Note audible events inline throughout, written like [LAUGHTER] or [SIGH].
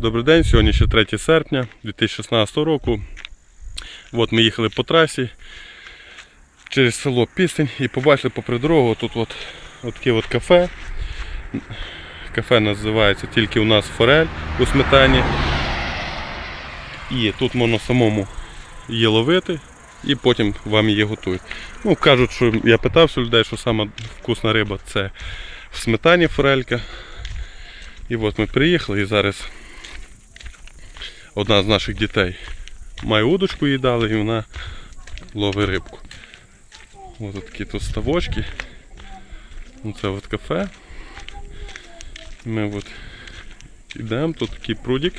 Добрий день, сьогодні ще 3 серпня 2016 року. От ми їхали по трасі через село Пістень і побачили попри дорогу тут от, от таке от кафе. Кафе називається тільки у нас форель у сметані. І тут можна самому її ловити і потім вам її готують. Ну, кажуть, що я питався людей, що сама вкусна риба це в сметані форелька. І от ми приїхали і зараз одна з наших дітей має удочку їй дали і вона ловить рибку. Ось такі тут ставочки. Оце от кафе. Ми от йдемо, тут такий прудик.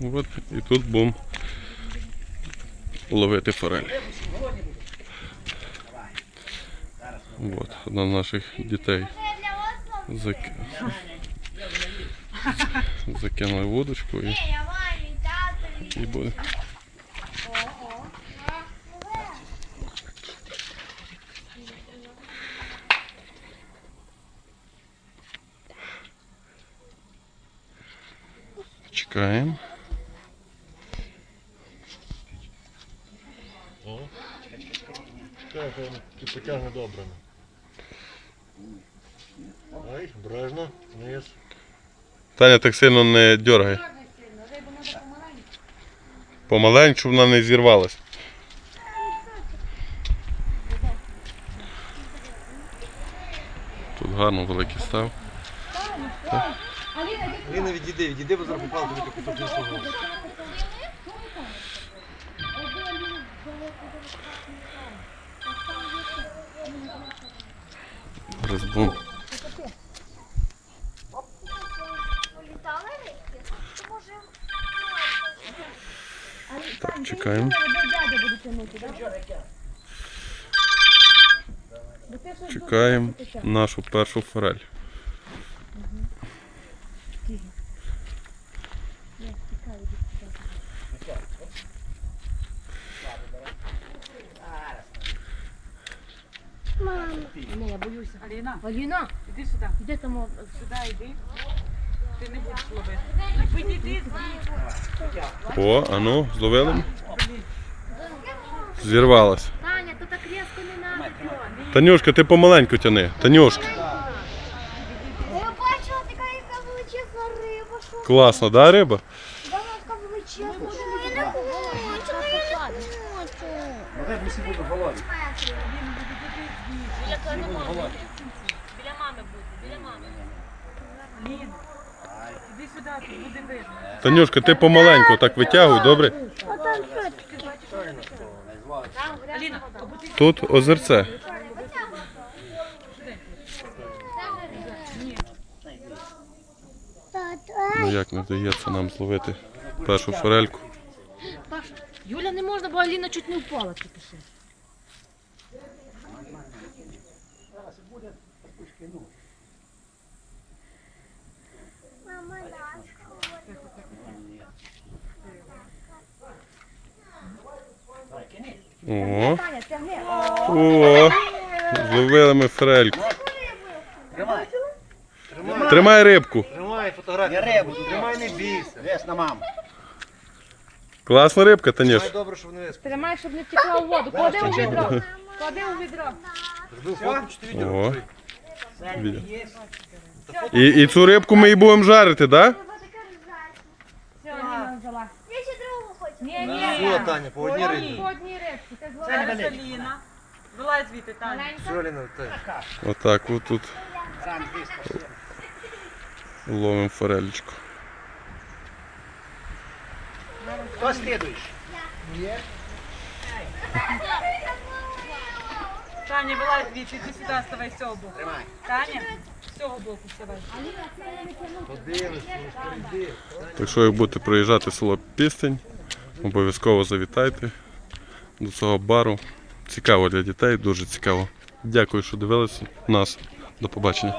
От, і тут будемо ловити форель. От, одна з наших дітей зак... [LAUGHS] закинули водочку і, Я мамі, татові. і буде. Чекаємо. Так, ти потягне добре. Ай, обережно, вниз. Таня так сильно не дергай. Помаленьку, щоб вона не зірвалась. Тут гарно великий став. Ліна, відійди, відійди, бо зараз попав тобі кусок іншого. Зараз Так, чекаємо. Чекаємо нашу першу форель. Не, я боюся. Аліна, Аліна, іди сюди. де там? о, Сюди йди. Ти не будеш ловити. Підійди. О, а ну, зловили? Зірвалась. Таня, то так різко не надо. Танюшка, ти помаленьку тяни. Танюшка. Я бачила така яка величезна риба, що Класно, да, риба? вона така величезна, я не хочу, я не хочу. Лін, іди сюди, тут буде видно. Танюшка, ти помаленьку так витягуй, добре? Тут озерце. Ну як не вдається нам зловити першу форельку. Юля не можна, бо Аліна чуть не впала тільки що. О. О. Зловили ми форельку. Тримай рибку. Тримай фотографію. Я рибу Тримай, не бійся. Вес на маму. Класна рибка, Танюш. Тримай добре, щоб не вискочив. Тримай, щоб не втекла у воду. Клади у відро. Клади у відро. Зробив фотку, чи ти відео? О. І, і цю рибку ми і будемо жарити, так? Да? Все, Аліна взяла. Я ще другу хочу. Ні, ні. Все, Таня, по одній По рибі. Зараз Аліна. Вилазь звідти, Таня. Ти. Отак от тут Сам ловимо форелечку. Хто слідуєш? Таня, вилазь звідти, іди сюди, ставай з цього боку. Тримай. Таня, з цього боку. Подивись. Так що, як будете проїжджати в село Пістень, обов'язково завітайте до цього бару. Цікаво для дітей, дуже цікаво. Дякую, що дивилися нас. До побачення.